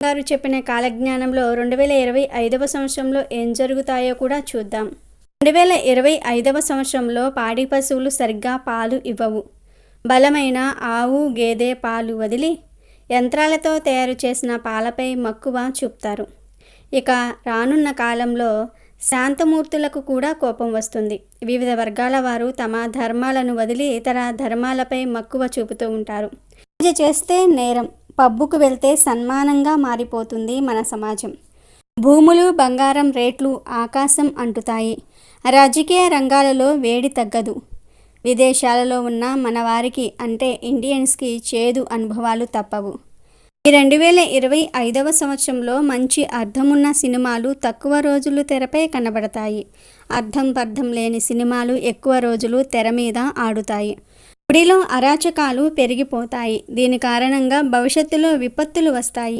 గారు చెప్పిన కాలజ్ఞానంలో రెండు వేల ఇరవై ఐదవ సంవత్సరంలో ఏం జరుగుతాయో కూడా చూద్దాం. రెండు వేల ఇరవై ఐదవ సంవత్సరంలో పాడి పశువులు సరిగ్గా పాలు ఇవ్వవు. బలమైన ఆవు గేదె పాలు వదిలి యంత్రాలతో తయారు చేసిన పాలపై మక్కువ చూపుతారు. ఇక రానున్న కాలంలో శాంతమూర్తులకు కూడా కోపం వస్తుంది. వివిధ వర్గాల వారు తమ ధర్మాలను వదిలి ఇతర ధర్మాలపై మక్కువ చూపుతూ ఉంటారు. పూజ చేస్తే నేరం పబ్బుకు వెళ్తే సన్మానంగా మారిపోతుంది మన సమాజం. భూములు బంగారం రేట్లు ఆకాశం అంటుతాయి. రాజకీయ రంగాలలో వేడి తగ్గదు. విదేశాలలో ఉన్న మన వారికి అంటే ఇండియన్స్కి చేదు అనుభవాలు తప్పవు. ఈ రెండు వేల ఇరవై ఐదవ సంవత్సరంలో మంచి అర్థమున్న సినిమాలు తక్కువ రోజులు తెరపై కనబడతాయి. అర్థం పర్థం లేని సినిమాలు ఎక్కువ రోజులు తెర మీద ఆడుతాయి. గుడిలో అరాచకాలు పెరిగిపోతాయి. దీని కారణంగా భవిష్యత్తులో విపత్తులు వస్తాయి.